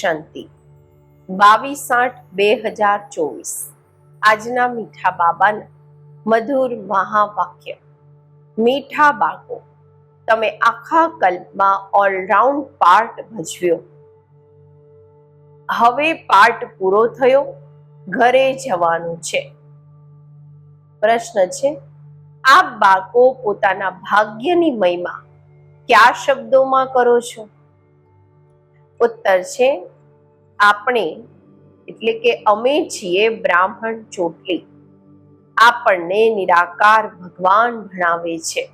શાંતિ. બાવીસ આઠ બે હજાર ચોવીસ. આજના મીઠા બાબાના મધુર મહાવાક્ય. મીઠા બાળકો, તમે આખા કલ્પમાં ઓલરાઉન્ડ પાર્ટ ભજવ્યો. હવે પાર્ટ પૂરો થયો, ઘરે જવાનું છે. પ્રશ્ન છે, આપ બાળકો પોતાના ભાગ્યની મહિમા કયા શબ્દોમાં કરો છો? ઉત્તર છે આપણે, એટલે કે અમે છીએ બ્રાહ્મણ ચોટલી, આપણને નિરાકાર ભગવાન ભણાવે છે.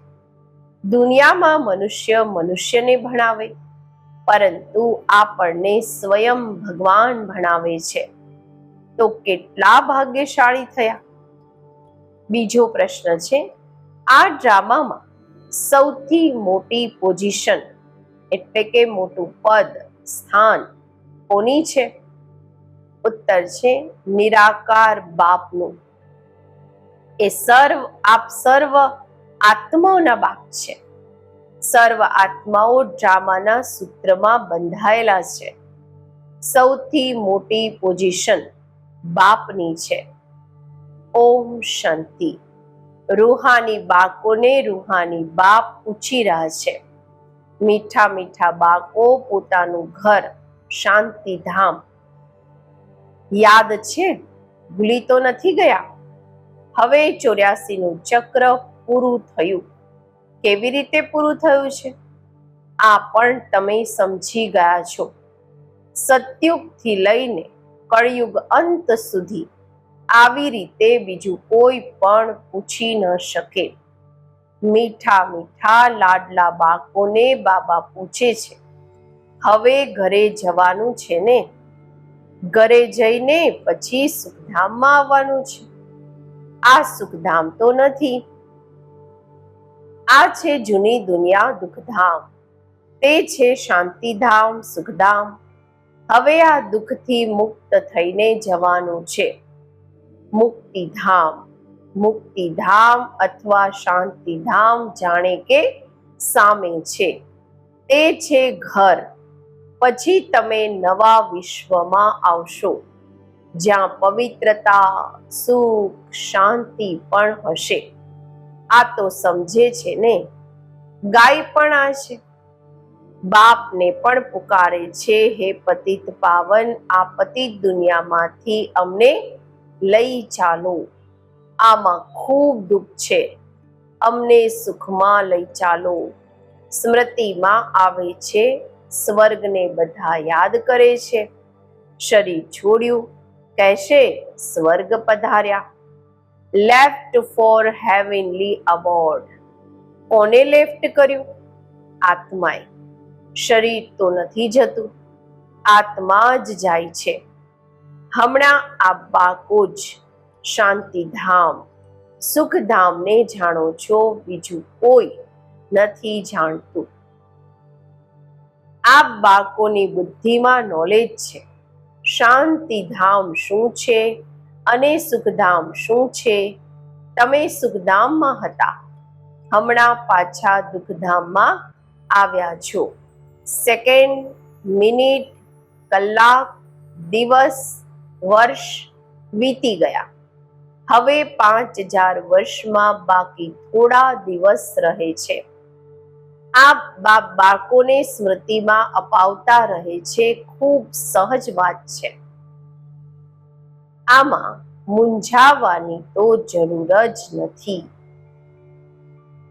દુનિયામાં મનુષ્ય મનુષ્યને ભણાવે, પરંતુ આપણને સ્વયં ભગવાન ભણાવે છે. તો કેટલા ભાગ્યશાળી થયા? બીજો પ્રશ્ન છે, આ ડ્રામામાં સૌથી મોટી પોઝિશન, એટલે કે મોટું પદ, સ્થાન કોની છે? ઉત્તર છે, નિરાકાર બાપનું. એ સર્વ, આપ સર્વ આત્માઓના બાપ છે. સર્વ આત્માઓ ડ્રામાના સૂત્રમાં બંધાયેલા છે. સૌથી મોટી પોઝિશન બાપની છે. ઓમ શાંતિ. રૂહાની બાકોને રૂહાની બાપ પૂછી રહ્યા છે. મીઠા મીઠા બાકો પોતાનું ઘર શાંતિધામ. યાદ છે? ભૂલી તો નથી ગયા? હવે ચોર્યાસી નું ચક્ર પૂરું થયું. કેવી રીતે પૂરું થયું છે? આ પણ તમે સમજી ગયા છો. સતયુગથી લઈને કળયુગ અંત સુધી આવી રીતે બીજું કોઈ પણ પૂછી ન શકે. મીઠા મીઠા લાડલા બાકોને બાબા પૂછે છે. હવે ઘરે જવાનું છે ને? ઘરે જઈને પછી સુખધામમાં આવવાનું છે. આ સુખધામ તો નથી. આ છે જૂની દુનિયા દુઃખધામ. તે છે શાંતિધામ, સુખધામ. હવે આ દુઃખથી મુક્ત થઈને જવાનું છે. મુક્તિધામ. મુક્તિધામ અથવા શાંતિધામ જાણે કે સામે છે. તે છે ઘર. પછી તમે નવા વિશ્વમાં આવશો, જ્યાં પવિત્રતા, સુખ, શાંતિ પણ હશે. આ તો સમજે છે ને? ગાય પણ આ છે. બાપને પણ પુકારે છે, હે પતિત પાવન, આ પતિત દુનિયામાંથી અમને લઈ ચાલો. આમાં ખૂબ દુઃખ છે. અમને સુખમાં લઈ ચાલો. સ્મૃતિમાં આવે છે સ્વર્ગને બધા યાદ કરે છે. શરીર છોડ્યું, કહેશે, સ્વર્ગ પધાર્યા. લેફ્ટ ફોર હેવનલી અવોર્ડ કોને લેફ્ટ કર્યું? આત્માએ. શરીર તો નથી જતું. આત્મા જ જાય છે. હમણાં આ બાકો જ શાંતિધામ. સુખધામને જાણો છો, બીજું કોઈ નથી જાણતું. આ બાળકોની બુદ્ધિમાં નોલેજ છે. શાંતિધામ શું છે? અને સુખધામ શું છે? તમે સુખધામમાં હતા. હમણાં પાછા દુઃખધામમાં આવ્યા છો. સેકન્ડ મિનિટ કલાક, દિવસ, વર્ષ વીતી ગયા. હવે પાંચ હજાર વર્ષમાં બાકી થોડા દિવસ રહે છે. આ બાપ બાળકોને સ્મૃતિમાં અપાવતા રહે છે. ખૂબ સહજ વાત છે. આમાં મૂંઝાવાની તો જરૂર જ નથી.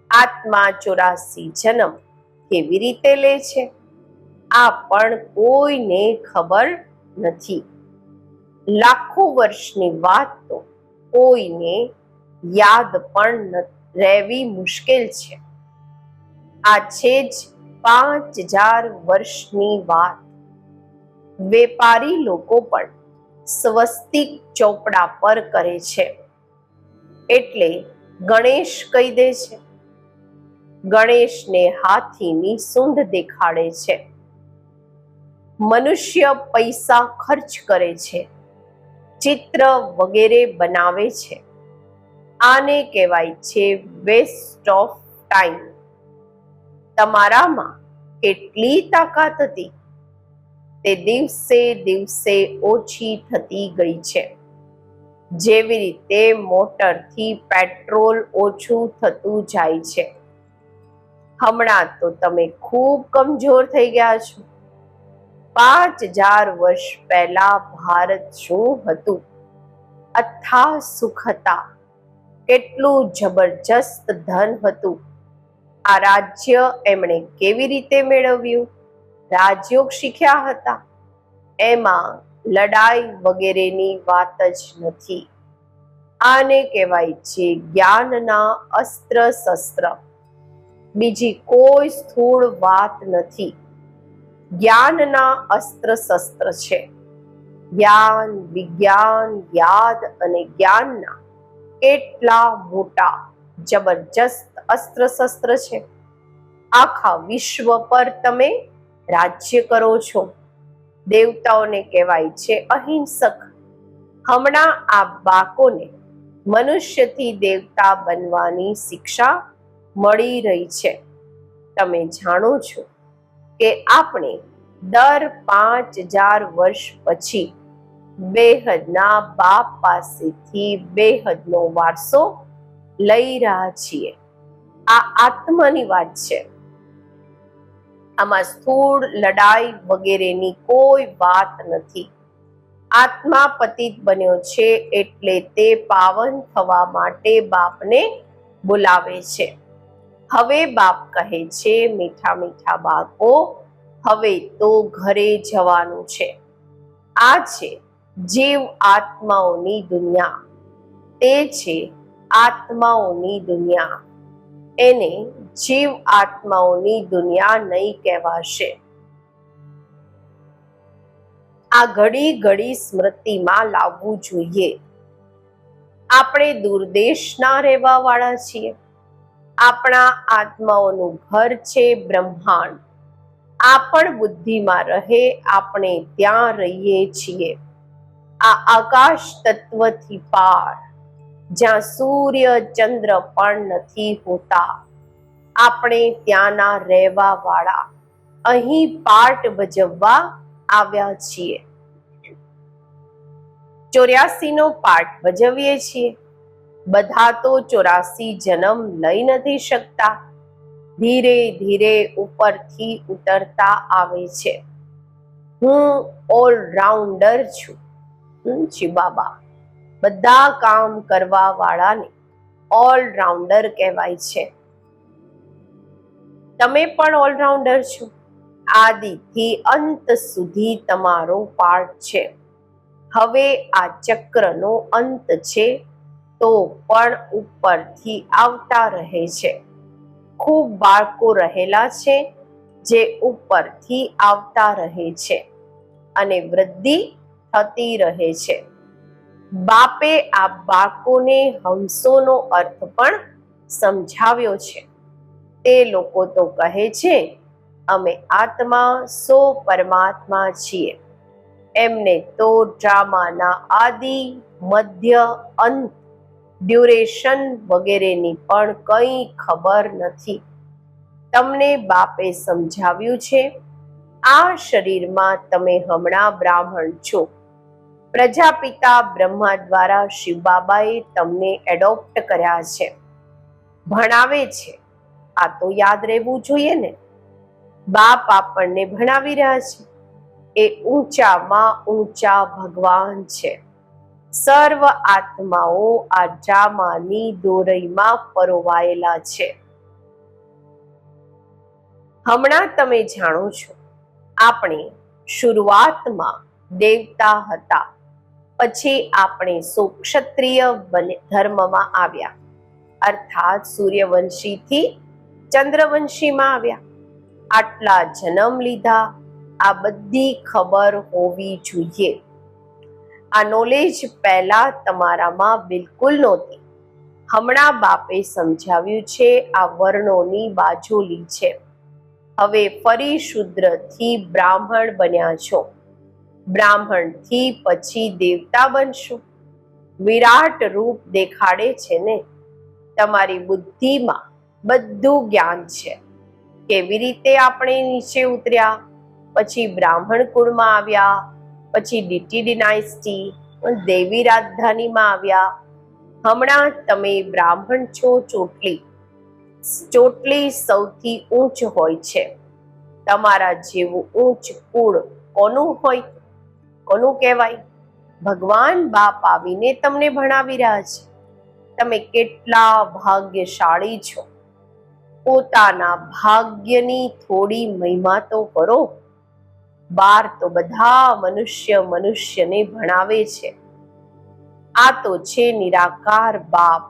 આત્મા ચોરાસી જન્મ કેવી રીતે લે છે? આ પણ કોઈને ખબર નથી. લાખો વર્ષની વાત તો કોઈને યાદ પણ રહેવી મુશ્કેલ છે. આ છે જ પાંચ હજાર વર્ષની વાત. વેપારી લોકો પણ સ્વસ્તિક ચોપડા પર કરે છે. એટલે ગણેશ કહી દે છે. ગણેશને હાથીની સૂંઢ દેખાડે છે. મનુષ્ય પૈસા ખર્ચ કરે છે. ચિત્ર વગેરે બનાવે છે. આને કહેવાય છે વેસ્ટ ઓફ ટાઈમ તમારામાં કેટલી તાકાત હતી? તે દિવસે દિવસે ઓછી થતી ગઈ છે. જેવી રીતે મોટરથી પેટ્રોલ ઓછું થતું જાય છે. હમણાં તો તમે ખૂબ કમજોર થઈ ગયા છો. પાંચ હજાર વર્ષ પહેલા ભારત શું હતું? અથા સુખ હતા કેટલું જબરજસ્ત ધન હતું. આ રાજ્ય એમણે કેવી રીતે મેળવ્યું? રાજયોગ શીખ્યા હતા. એમાં લડાઈ વગેરેની વાત જ નથી. આને કહેવાય છે જ્ઞાનના અસ્ત્ર શસ્ત્ર બીજી કોઈ સ્થૂળ વાત નથી. જ્ઞાનના અસ્ત્ર શસ્ત્ર છે. જ્ઞાન, વિજ્ઞાન, યાદ અને જ્ઞાનના કેટલા મોટા, જબરજસ્ત અસ્ત્ર શસ્ત્ર છે. આખા વિશ્વ પર તમે રાજ્ય કરો છો. દેવતાઓને કહેવાય છે અહિંસક. હમણાં આ બાકોને મનુષ્યથી દેવતા બનવાની શિક્ષા મળી રહી છે. તમે જાણો છો કે આપણે દર પાંચ હજાર વર્ષ પછી બેહદના બાપ પાસેથી બેહદનો વારસો લઈ રહ્યા છીએ. આ આત્માની વાત છે. આમાં સ્થૂળ, લડાઈ વગેરેની કોઈ વાત નથી. આત્મા પતિત બન્યો છે એટલે તે પાવન થવા માટે બાપને બોલાવે છે. હવે બાપ કહે છે, મીઠા મીઠા બાળકો, હવે તો ઘરે જવાનું છે. આ છે જીવ આત્માઓની દુનિયા. તે છે આત્માઓની દુનિયા. એને જીવ આત્માઓની દુનિયા નહીં કહેવાશે. આ ઘડી ઘડી સ્મૃતિમાં લાવવું જોઈએ. આપણે દૂરદેશના રહેવા વાળા છીએ. આપણા આત્માઓનું ઘર છે બ્રહ્માંડ. આ પણ બુદ્ધિમાં રહે આપણે ત્યાં રહીએ છીએ. આ આકાશ તત્વથી પાર. જ્યાં સૂર્ય ચંદ્ર પણ નથી હોતા. આપણે ત્યાંના રહેવા વાળા અહીં પાઠ ભજવવા આવ્યા છીએ. ચોર્યાસી નો પાઠ ભજવીએ છીએ. બધા તો ચોરાસી જન્મ લઈ નથી શકતા. ધીરે ધીરે ઉપરથી ઉતરતા આવે છે. હું ઓલરાઉન્ડર છું. શિવ બાબા બધા કામ કરવા વાળાને ઓલરાઉન્ડર કહેવાય છે. તમે પણ ઓલરાઉન્ડર છો. આદિથી અંત સુધી તમારો પાર્ટ છે. હવે આ ચક્રનો અંત છે તો પણ ઉપરથી આવતા રહે છે. ખૂબ બાળકો રહેલા છે જે ઉપરથી આવતા રહે છે અને વૃદ્ધિ થતી રહે છે. બાપે આ બાકોને હંસોનો અર્થ પણ સમજાવ્યો છે. તે લોકો તો કહે છે, અમે આત્મા સો પરમાત્મા છીએ. એમને તો ડ્રામાના આદિ, મધ્ય, અંત, ડ્યુરેશન વગેરેની પણ કંઈ ખબર નથી. તમને બાપે સમજાવ્યું છે, આ શરીરમાં તમે હમણાં બ્રાહ્મણ છો. પ્રજાપિતા બ્રહ્મા દ્વારા શિવ બાબાએ તમને એડોપ્ટ કર્યા છે. ભણાવે છે. આ તો યાદ રહેવું જોઈએ ને. બાપ આપણને ભણાવી રહ્યા છે. એ ઊંચામાં ઊંચા ભગવાન છે. સર્વ આત્માઓ આ ડ્રામાની દોરઈમાં પરોવાયેલા છે. હમણાં તમે જાણો છો. આપણે શરૂઆતમાં દેવતા હતા. પછી આપણે સો ક્ષત્રિય ધર્મમાં આવ્યા. અર્થાત સૂર્યવંશીથી ચંદ્રવંશીમાં આવ્યા. આટલા જન્મ લીધા, આ બધી ખબર હોવી જોઈએ. આ નોલેજ પહેલા તમારામાં બિલકુલ નહોતી. હમણાં બાપે સમજાવ્યું છે, આ વર્ણોની બાજોલી છે. હવે ફરી શુદ્રથી બ્રાહ્મણ બન્યા છો. બ્રાહ્મણથી પછી દેવતા બનશો. વિરાટ રૂપ દેખાડે છે ને? તમારી બુદ્ધિમાં બધું જ્ઞાન છે. કેવી રીતે આપણે નીચે ઉતર્યા? પછી બ્રાહ્મણ કુળમાં આવ્યા, પછી ડીટી ડિનાઇસ્ટી દેવી રાજધાનીમાં આવ્યા. હમણાં તમે બ્રાહ્મણ છો ચોટલી. ચોટલી સૌથી ઊંચ હોય છે. તમારા જેવું ઊંચ કુળ કોનું હોય? કોનું કહેવાય? ભગવાન બાપ આવીને તમને ભણાવી રહ્યા છે. તમે કેટલા ભાગ્યશાળી છો. પોતાના ભાગ્યની થોડી મહિમા તો કરો. બાર તો બધા મનુષ્ય મનુષ્યને ભણાવે છે. આ તો છે નિરાકાર બાપ.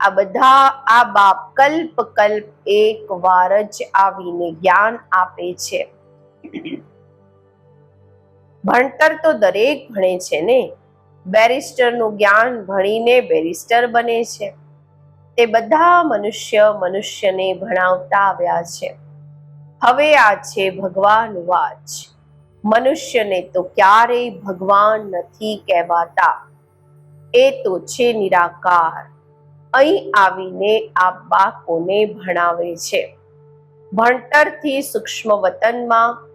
આ બધા, આ બાપ કલ્પ કલ્પ એક વાર જ આવીને જ્ઞાન આપે છે. ભણતર તો દરેક ભણે છે ને? બેરિસ્ટરનું જ્ઞાન ભણીને બેરિસ્ટર બને છે. તે બધા મનુષ્ય મનુષ્યને ભણાવતા આવ્યા છે. હવે આ છે ભગવાન વાચ. મનુષ્યને તો ક્યારેય ભગવાન નથી કહેવાતા. એ તો છે નિરાકાર. અહીં આવીને આ બાકોને ભણાવે છે. ભણતરથી સૂક્ષ્મ વતનમાં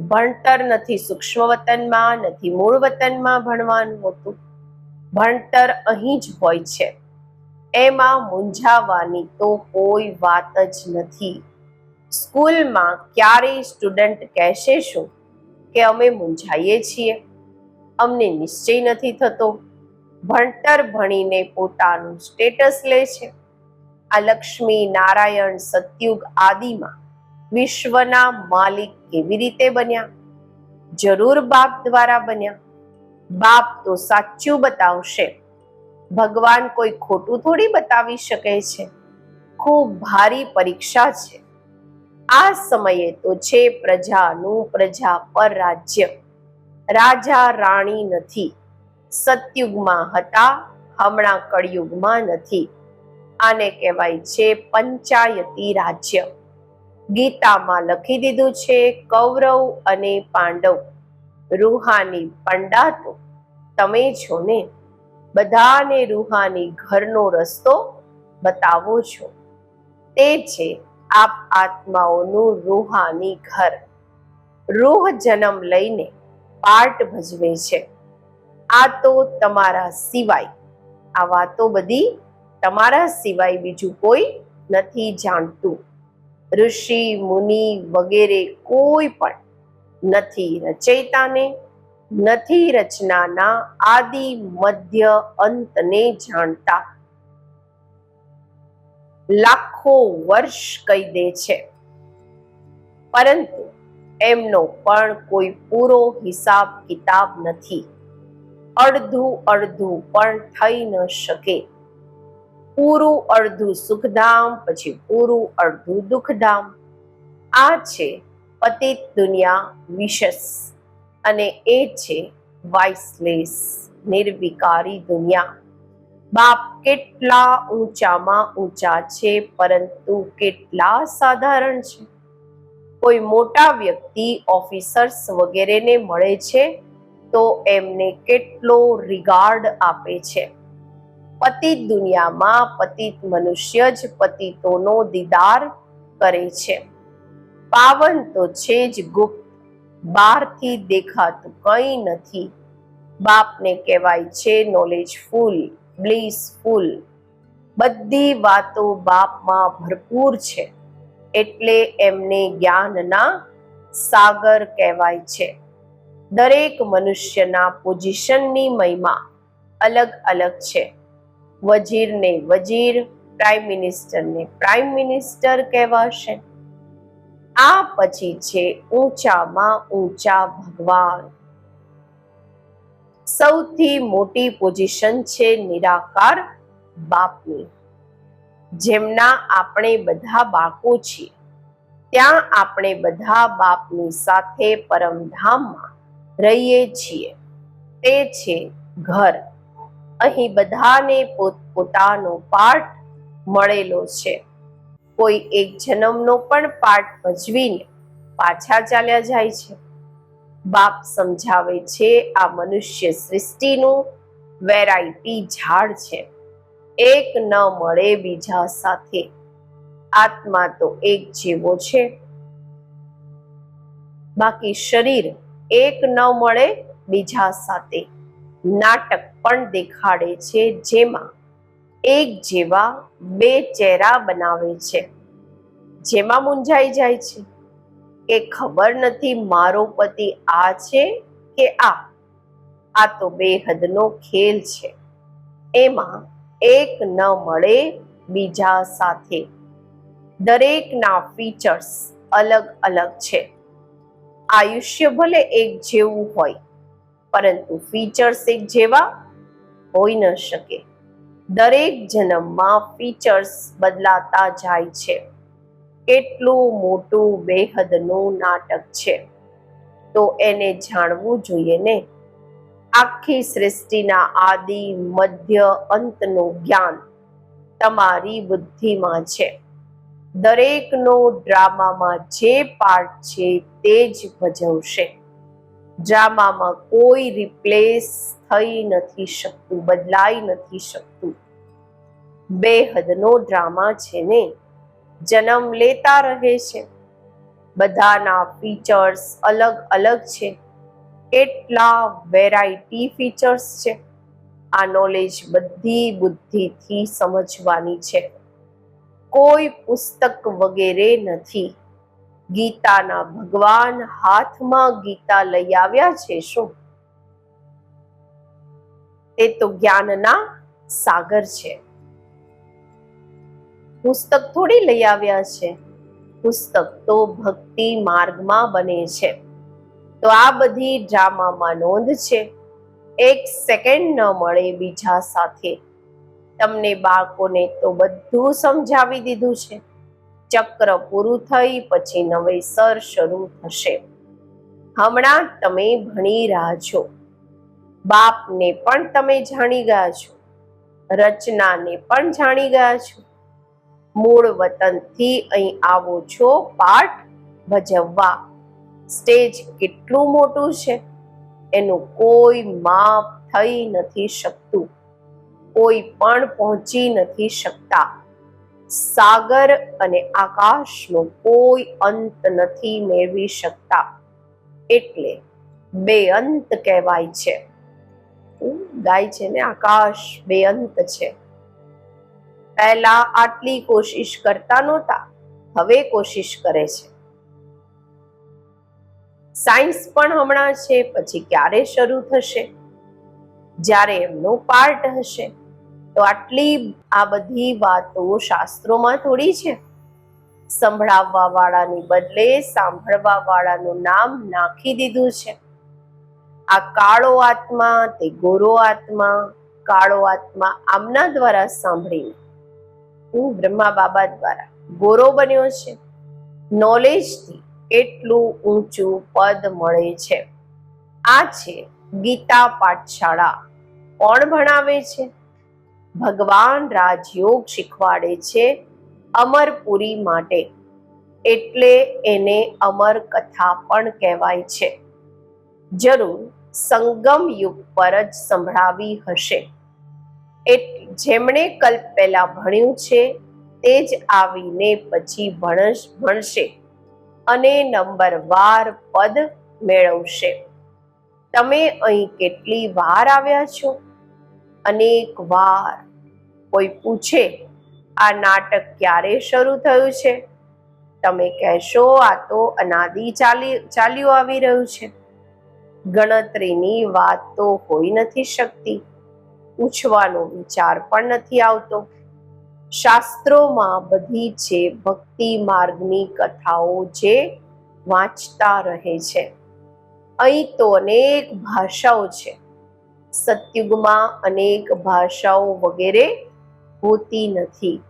ભણતર નથી સૂક્ષ્મ વતનમાં, નથી મૂળ વતનમાં ભણવાનું હોતું. ભણતર અહીં જ હોય છે. એમાં મૂંઝાવાની તો કોઈ વાત જ નથી. સ્કૂલમાં ક્યારેય સ્ટુડન્ટ કહેશે શું? કે અમે મૂંઝાઈએ છીએ. અમને નિશ્ચય નથી થતો. ભણતર ભણીને પોતાનું સ્ટેટસ લે છે. આ લક્ષ્મી નારાયણ સતયુગ આદિમાં વિશ્વના માલિક કેવી રીતે બન્યા? જરૂર બાપ દ્વારા બન્યા. બાપ તો સાચું બતાવશે. ભગવાન કોઈ ખોટું થોડી બતાવી શકે છે. ખૂબ ભારી પરીક્ષા છે. આ સમયે તો છે પ્રજાનું પ્રજા પર રાજ્ય. રાજા રાણી નથી. સતયુગમાં હતા, હમણાં કળિયુગમાં નથી. આને કહેવાય છે પંચાયતી રાજ્ય. ગીતામાં લખી દીધું છે, કૌરવ અને પાંડવ. રૂહાની પંડા તો તમે છો ને? બધાને રૂહાની ઘરનો રસ્તો બતાવો છો. તે છે આપ આત્માઓનું રૂહાની ઘર. રૂહ જન્મ લઈને પાર્ટ ભજવે છે. આ તો તમારા સિવાય. આ વાતો બધી તમારા સિવાય બીજું કોઈ નથી જાણતું. ઋષિ, મુનિ વગેરે કોઈ પણ નથી રચયિતાને, નથી રચનાના આદિ, મધ્ય અંતને જાણતા. લાખો વર્ષ કહી દે છે. પરંતુ એમનો પણ કોઈ પૂરો હિસાબ કિતાબ નથી. અડધું અડધું પણ થઈ ન શકે. પૂરું અડધું સુખધામ, પછી પૂરું અડધું દુઃખધામ. આ છે પતિત દુનિયા વિશસ અને એ છે વાઇસલેસ, નિર્વિકારી દુનિયા. બાપ કેટલા ઊંચામાં ઊંચા છે, પરંતુ કેટલા સાધારણ છે. કોઈ મોટા વ્યક્તિ, ઓફિસર્સ વગેરેને મળે છે, તો એમને કેટલો રિગાર્ડ આપે છે. પતિત દુનિયામાં પતિત મનુષ્ય જ પતિતોનો દીદાર કરે છે. પાવન તો છે જ ગુપ્ત, બહારથી દેખાતું કંઈ નથી. બાપને કહેવાય છે નોલેજફુલ બ્લિસફુલ બધી વાતો બાપમાં ભરપૂર છે, એટલે એમને જ્ઞાનના સાગર કહેવાય છે. દરેક મનુષ્યના પોઝિશનની મહિમા અલગ અલગ છે. વજીરને વજીર પ્રાઇમ મિનિસ્ટરને પ્રાઇમ મિનિસ્ટર કહેવાશે. આ પછી છે ઊંચામાં ઊંચા ભગવાન. સૌથી મોટી પોઝિશન છે નિરાકાર બાપની. જેમના આપણે બધા બાકો છીએ. ત્યાં આપણે બધા બાપની સાથે પરમધામમાં રહીએ છીએ. તે છે ઘર. અહીં બધાને પોતપોતાનો પાઠ મળેલો છે. કોઈ એક જન્મનો પણ પાઠ ભજવીને પાછા ચાલ્યા જાય છે. બાપ સમજાવે છે આ મનુષ્ય સૃષ્ટિનું વેરાયટી ઝાડ છે. એક ન મળે બીજા સાથે. આત્મા તો એક જેવો છે. બાકી શરીર એક ન મળે બીજા સાથે. નાટક પણ દેખાડે છે, જેમાં એક જેવા બે ચહેરા બનાવે છે. જેમાં મૂંઝાઈ જાય છે. કે ખબર નથી મારો પતિ આ છે કે આ? આ તો બેહદનો ખેલ છે. એમાં એક ન મળે બીજા સાથે. દરેકના ફીચર્સ અલગ અલગ છે. આયુષ્ય ભલે એક જેવું હોય પરંતુ ફીચર્સ એક જેવા હોઈ ન શકે. દરેક જન્મમાં ફીચર્સ બદલાતા જાય છે. કેટલું મોટું બેહદનું નાટક છે. તો એને જાણવું જોઈએ ને. આખી સૃષ્ટિના આદિ, મધ્ય અંતનું જ્ઞાન તમારી બુદ્ધિમાં છે. દરેકનો ડ્રામામાં જે પાર્ટ છે તે જ ભજવશે. ડ્રામામાં કોઈ રિપ્લેસ થઈ નથી શકતું, બદલાઈ નથી શકતું. બેહદનો ડ્રામા છે ને, જન્મ લેતા રહે છે. બધાના ફીચર્સ અલગ અલગ છે. કેટલા વેરાયટી ફીચર્સ છે. આ નોલેજ બધી બુદ્ધિથી સમજવાની છે. કોઈ પુસ્તક વગેરે નથી. ગીતાના ભગવાન હાથમાં ગીતા લઈ આવ્યા છે, શું? તે તો જ્ઞાનના સાગર છે. પુસ્તક થોડી લઈ આવ્યા છે. પુસ્તક તો ભક્તિ માર્ગમાં બને છે. તો આ બધી ડ્રામામાં નોંધ છે. એક સેકન્ડ ન મળે બીજા સાથે. તમને બાળકોને તો બધું સમજાવી દીધું છે. ચક્ર પૂરું થઈ, પછી નવેસર શરૂ થશે. હમણાં તમે ભણી રહ્યા છો. બાપને પણ તમે જાણી ગયા છો. રચનાને પણ જાણી ગયા છો. મૂળ વતનથી અહીં આવો છો પાઠ ભજવવા. સ્ટેજ કેટલું મોટું છે? એનું કોઈ માપ થઈ નથી શકતું. કોઈ પણ પહોંચી નથી શકતા. સાગર અને આકાશનો કોઈ અંત નથી મેળવી શકતા. એટલે બે અંત કહેવાય છે. ગાય છે ને આકાશ, બે અંત છે. પહેલા આટલી કોશિશ કરતા નહોતા, હવે કોશિશ કરે છે. સાયન્સ પણ હમણાં છે, પછી ક્યારે શરૂ થશે? જ્યારે એમનો પાર્ટ હશે? તો આટલી આ બધી વાતો શાસ્ત્રોમાં થોડી છે? સંભળાવવા વાળાની બદલે સાંભળવા વાળાનું નામ નાખી દીધું છે. આ કાળો આત્મા, તે ગોરો આત્મા, કાળો આત્મા આમના દ્વારા સાંભળીને હું બ્રહ્મા બાબા દ્વારા ગોરો બન્યો છે. નોલેજથી એટલું ઊંચું પદ મળે છે. આ છે ગીતા પાઠશાળા. કોણ ભણાવે છે? ભગવાન રાજયોગ શીખવાડે છે અમરપુરી માટે. એટલે એને અમર કથા પણ કહેવાય છે. જરૂર સંગમ યુગ પર જ સંભળાવી હશે. એટલે જેમણે કલ્પ પહેલા ભણ્યું છે, તે જ આવીને પછી ભણશ, ભણશે અને નંબર વાર પદ મેળવશે. તમે અહીં કેટલી વાર આવ્યા છો? અનેક વાર. કોઈ પૂછે, આ નાટક ક્યારે શરૂ થયું છે? તમે કહેશો, આ તો અનાદિ ચાલી, ચાલ્યું આવી રહ્યું છે. ગણતરીની વાત તો હોઈ નથી શકતી. પૂછવાનો વિચાર પણ નથી આવતો. શાસ્ત્રોમાં બધી છે ભક્તિ માર્ગની કથાઓ જે વાંચતા રહે છે, અહીં તો અનેક ભાષાઓ છે. સતયુગમાં અનેક ભાષાઓ વગેરે હોતી નથી.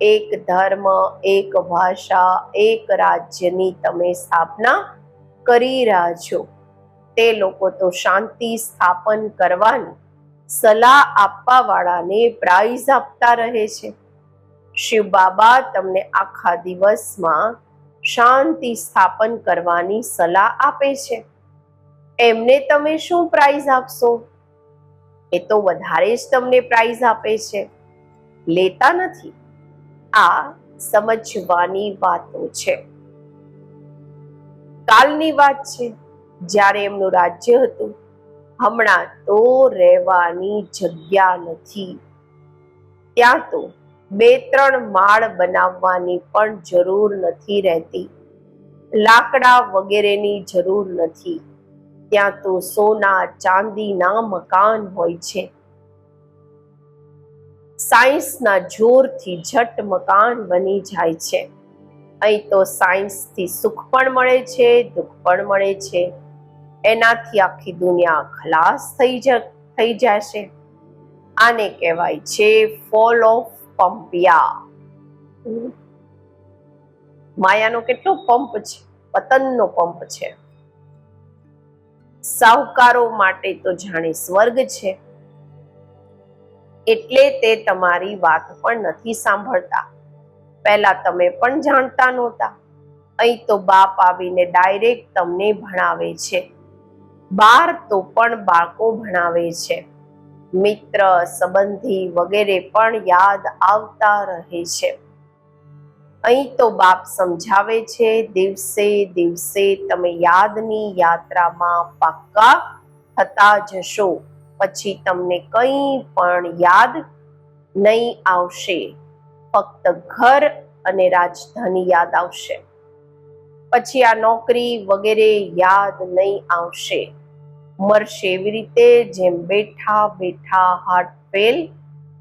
એક ધર્મ, એક ભાષા, એક રાજ્યની તમે સ્થાપના કરી રહ્યા છો. તે લોકો તો શાંતિ સ્થાપન કરવાની સલાહ આપવા વાળાને પ્રાઇઝ આપતા રહે છે. શિવ બાબા તમને આખા દિવસમાં શાંતિ સ્થાપન કરવાની સલાહ આપે છે. એમને તમે શું પ્રાઇઝ આપશો? એ તો વધારે જ તમને પ્રાઇઝ આપે છે. લેતા નથી. આ સમજવાની વાતો છે. કાલની વાત છે. જ્યારે એમનું રાજ્ય હતું, હમણાં તો રહેવાની જગ્યા નથી. ત્યાં તો બે ત્રણ માળ બનાવવાની પણ જરૂર નથી રહેતી. લાકડા વગેરેની જરૂર નથી. ત્યાં તો સોના, ચાંદીના મકાન હોય છે. સાયન્સના જોરથી ઝટ મકાન બની જાય છે. અહીં તો સાયન્સથી સુખ પણ મળે છે, દુઃખ પણ મળે છે. એનાથી આખી દુનિયા ખલાસ થઈ થઈ જશે. આને કહેવાય છે ફોલ ઓફ પંપિયા. માયાનો કેટલો પંપ છે, પતનનો પંપ છે. સાહુકારો માટે તો જાણે સ્વર્ગ છે. એટલે તે તમારી વાત પણ નથી સાંભળતા. પહેલા તમે પણ જાણતા નહોતા. અહીં તો બાપ આવીને ડાયરેક્ટ તમને ભણાવે છે. બાર તો પણ બાળકો ભણાવે છે. મિત્ર, સંબંધી વગેરે પણ યાદ આવતા રહે છે. અહીં તો બાપ સમજાવે છે, દિવસે દિવસે તમે યાદની યાત્રામાં પાક્કા થતા જશો. પછી તમને કંઈ પણ યાદ નહીં આવશે. ફક્ત ઘર અને રાજધાની યાદ આવશે. પછી આ નોકરી વગેરે યાદ નહીં આવશે. મરશે એવી રીતે જેમ બેઠા બેઠા હાર્ટ ફેલ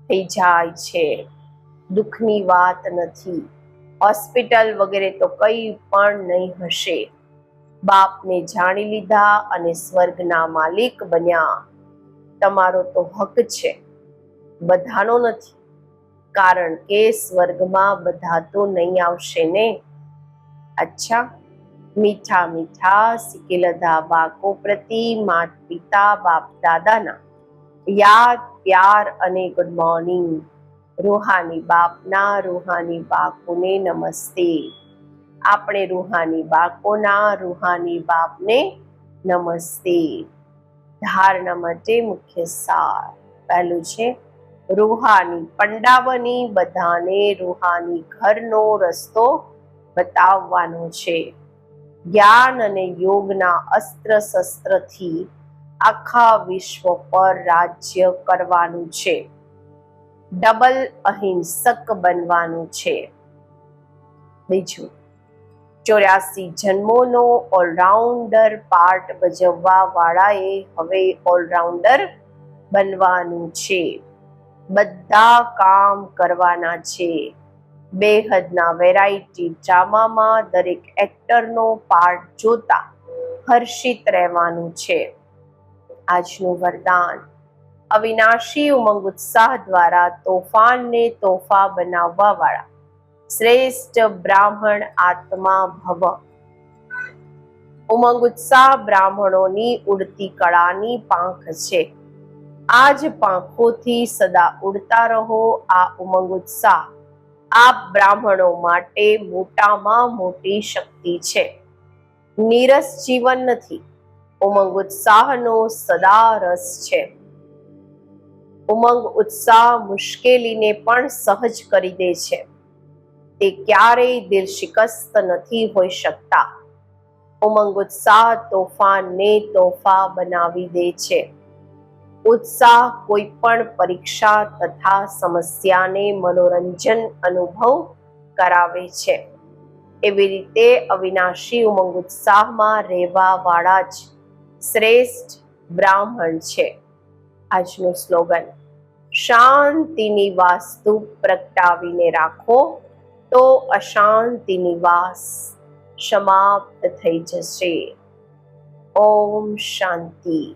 થઈ જાય છે. દુઃખની વાત નથી. હોસ્પિટલ વગેરે તો કંઈ પણ નહીં હશે. બાપને જાણી લીધા અને સ્વર્ગના માલિક બન્યા. તમારો તો હક છે. બધાનો નથી. કારણ કે સ્વર્ગમાં બધા તો નહીં આવશે ને? અચ્છા. મીઠા મીઠા સિકેલધા બાકો પ્રતિ માત પિતા બાપ દાદાના. યાદ, પ્યાર અને ગુડ મોર્નિંગ રૂહાની બાપના રૂહાની બાપુને નમસ્તે. આપણે રૂહાની બાપોના રૂહાની બાપને નમસ્તે. ધારણા માટે મુખ્ય સાર પહેલું છે રૂહાની, પંડાવની, બધાને રૂહાની ઘરનો રસ્તો બતાવવાનો છે. જ્ઞાન અને યોગના અસ્ત્ર શસ્ત્રથી આખા વિશ્વ પર રાજ્ય કરવાનું છે. ડબલ અહિંસક બનવાનું છે. બીજું ચોર્યાસી જન્મોનો ઓલરાઉન્ડર પાર્ટ ભજવવા વાળાએ હવે ઓલરાઉન્ડર બનવાનું છે. બધા કામ કરવાના છે. બેહદના વેરાયટી ડ્રામામાં દરેક એક્ટરનો પાર્ટ જોતા હર્ષિત રહેવાનું છે. આજનું વરદાન. અવિનાશી ઉમંગ ઉત્સાહ દ્વારા તોફાનને તોફા બનાવવા વાળા શ્રેષ્ઠ બ્રાહ્મણ આત્મા ભવ. ઉમંગ ઉત્સાહ બ્રાહ્મણોની ઉડતી કળાની પાંખ છે. આજ પાંખોથી સદા ઉડતા રહો આ ઉમંગ ઉત્સાહ. આ બ્રાહ્મણો માટે મોટામાં મોટી શક્તિ છે. નીરસ જીવન નથી. ઉમંગ ઉત્સાહનો સદા રસ છે. ઉમંગ ઉત્સાહ મુશ્કેલીને પણ સહજ કરી દે છે. તે ક્યારેય દિલ શિકસ્ત નથી હોઈ શકતા. ઉમંગ ઉત્સાહ તોફાનને તોફા બનાવી દે છે. ઉત્સાહ કોઈ પણ પરીક્ષા તથા સમસ્યાને મનોરંજન અનુભવ કરાવે છે. એવી રીતે અવિનાશી ઉમંગ ઉત્સાહમાં રહેવા વાળા જ શ્રેષ્ઠ બ્રાહ્મણ છે. આજનું સ્લોગન. શાંતિની વાસ્તુ પ્રગટાવીને રાખો. તો અશાંતિની વાસ સમાપ્ત થઈ જશે. ઓમ શાંતિ.